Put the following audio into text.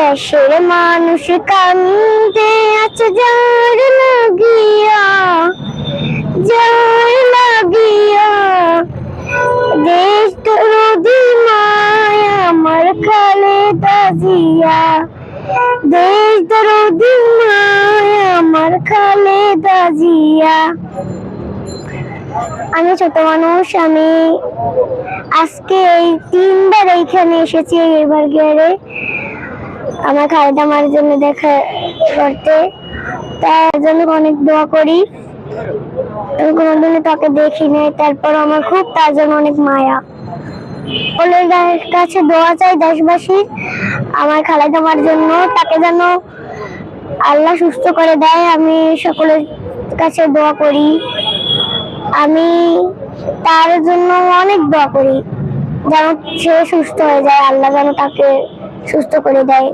দেশের মানুষ কান্দে আছে যার লাগিয়া যার লাগিয়া। দেশ দরদি মায়া আমার খালেদা জিয়া, দেশ দরদি মায়া আমার খালেদা জিয়া। আমি ছোট মানুষ, আমি আজকে এই তিনবার এইখানে এসেছি এবার গিয়ারে আমার খালেদা মার জন্য দেখা করতে। তার জন্য অনেক দোয়া করি। আমি কোনোদিনও তাকে দেখি নাই। তারপর আমার খুব, তার জন্য অনেক মায়া। সকলের কাছে দোয়া চাই দেশবাসীর। আমার খালেদা মার জন্য, তাকে যেন আল্লাহ সুস্থ করে দেয়। আমি সকলের কাছে দোয়া করি। আমি তার জন্য অনেক দোয়া করি। যেন সে সুস্থ হয়ে যায়। আল্লাহ যেন তাকে সুস্থ করে দেয়।